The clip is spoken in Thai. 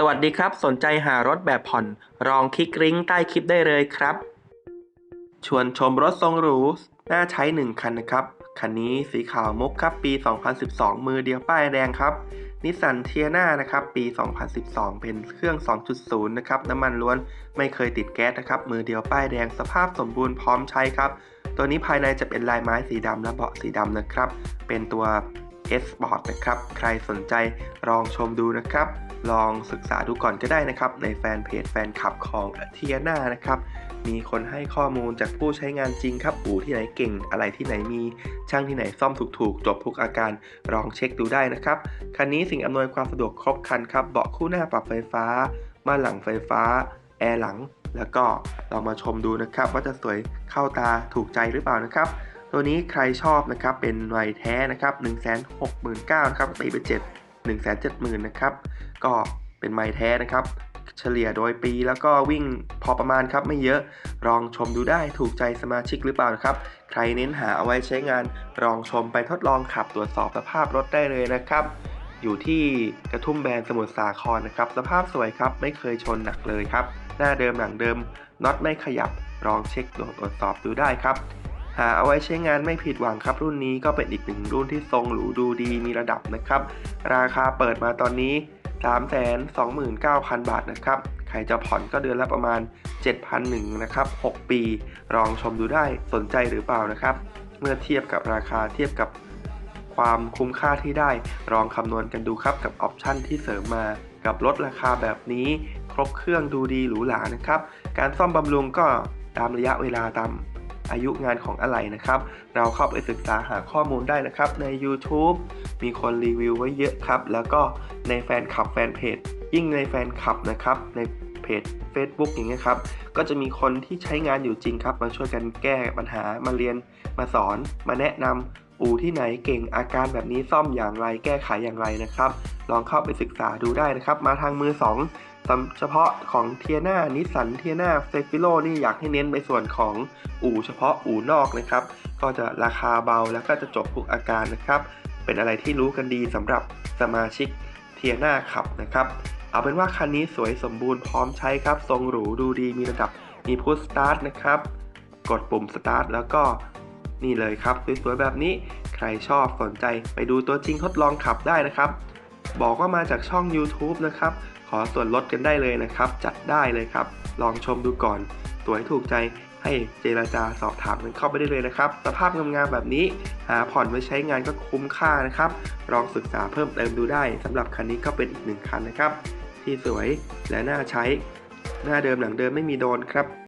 สวัสดีครับ สนใจหารถแบบผ่อนลองคลิกลิงก์ใต้คลิปได้เลยครับ ชวนชมรถทรงหรู น่าใช้ 1 คันนะครับ คันนี้สีขาวมุกครับปี 2012 มือเดียวป้ายแดงครับนิสสันเทียนานะครับปี 2012 เป็นเครื่อง 2.0 นะครับ น้ำมันล้วนไม่เคยติดแก๊สนะครับ มือเดียวป้ายแดงสภาพสมบูรณ์พร้อมใช้ครับ ตัวนี้ภายในจะเป็นลายไม้สีดำและเบาะสีดำนะครับ เป็นตัว S Sport นะครับ ใครสนใจลองชมดูนะครับ ลองศึกษาดูก่อนก็ได้นะครับ ในแฟนเพจแฟนคลับของเทียนานะครับ มีคนให้ข้อมูลจากผู้ใช้งานจริงครับ อู่ที่ไหนเก่ง อะไรที่ไหนมี ช่างที่ไหนซ่อมถูกๆ จบทุกอาการ ลองเช็คดูได้นะครับ คันนี้สิ่งอำนวยความสะดวกครบครันครับ เบาะคู่หน้าปรับไฟฟ้า ม่านหลังไฟฟ้า แอร์หลัง แล้วก็ลองมาชมดูนะครับ ว่าจะสวยเข้าตาถูกใจหรือเปล่านะครับ ตัวนี้ใครชอบนะครับเป็นไวแท้นะครับ1 6 9 0 0 0นะครับตีไป7 1 7 0 0 0นะครับก็เป็นไม้แท้นะครับ เฉลี่ยโดยปีแล้วก็วิ่งพอประมาณครับไม่เยอะลองชมดูได้ถูกใจสมาชิกหรือเปล่านะครับ ใครเน้นหาเอาไว้ใช้งานลองชมไปทดลองขับตรวจสอบสภาพรถได้เลยนะครับ อยู่ที่กระทุ่มแบนสมุทรสาครนะครับ สภาพสวยครับไม่เคยชนหนักเลยครับ หน้าเดิมหลังเดิมน็อตไม่ขยับลองเช็คตรวจสอบดูได้ครับ หาเอาไว้ใช้งานไม่ผิดหวังครับ รุ่นนี้ก็เป็นอีกหนึ่งรุ่นที่ทรงหรูดูดีมีระดับนะครับ ราคาเปิดมาตอนนี้ 329,000 บาทนะครับ ใครจะผ่อนก็เดือนละประมาณ 7,001นะครับ 6 ปี ลองชมดูได้สนใจหรือเปล่านะครับ เมื่อเทียบกับราคาเทียบกับความคุ้มค่าที่ได้ ลองคำนวณกันดูครับกับออปชั่นที่เสริมมากับลดราคาแบบนี้ ครบเครื่องดูดีหรูหรานะครับ การซ่อมบำรุงก็ตามระยะเวลาตาม อายุงานของอะไหล่นะครับ เราเข้าไปศึกษาหาข้อมูลได้นะครับใน YouTube มีคนรีวิวไว้เยอะครับ แล้วก็ในแฟนคลับแฟนเพจยิ่งในแฟนคลับนะครับในเพจ Facebook อย่างเงี้ยครับ ก็จะมีคนที่ใช้งานอยู่จริงครับ มาช่วยกันแก้ปัญหามาเรียนมาสอนมาแนะนำ อู่ที่ไหนเก่งอาการแบบนี้ซ่อมอย่างไรแก้ไขอย่างไรนะครับ ลองเข้าไปศึกษาดูได้นะครับ มาทางมือ2สำเฉพาะของเทียนานิสันเทียนาเซฟิโลนี่อยากให้เน้นไปส่วนของอู่เฉพาะอู่นอกนะครับ ก็จะราคาเบาแล้วก็จะจบทุกอาการนะครับ เป็นอะไรที่รู้กันดีสำหรับสมาชิกเทียนาขับนะครับ เอาเป็นว่าคันนี้สวยสมบูรณ์พร้อมใช้ครับ ทรงหรูดูดีมีระดับมีพุชสตาร์ทนะครับ กดปุ่มสตาร์ทแล้วก็ นี่เลยครับสวยๆแบบนี้ใครชอบสนใจไปดูตัวจริงทดลองขับได้นะครับ บอกว่ามาจากช่อง YouTube นะครับ ขอส่วนลดกันได้เลยนะครับ จัดได้เลยครับ ลองชมดูก่อนสวยถูกใจให้เจราจาสอบถามกันเข้าไปได้เลยนะครับ สภาพงามๆแบบนี้ หาผ่อนไว้ใช้งานก็คุ้มค่านะครับ ลองศึกษาเพิ่มเติมดูได้สำหรับคันนี้ก็เป็นอีกหนึ่งคันนะครับ ที่สวยและน่าใช้ หน้าเดิมหลังเดิมไม่มีโดนครับ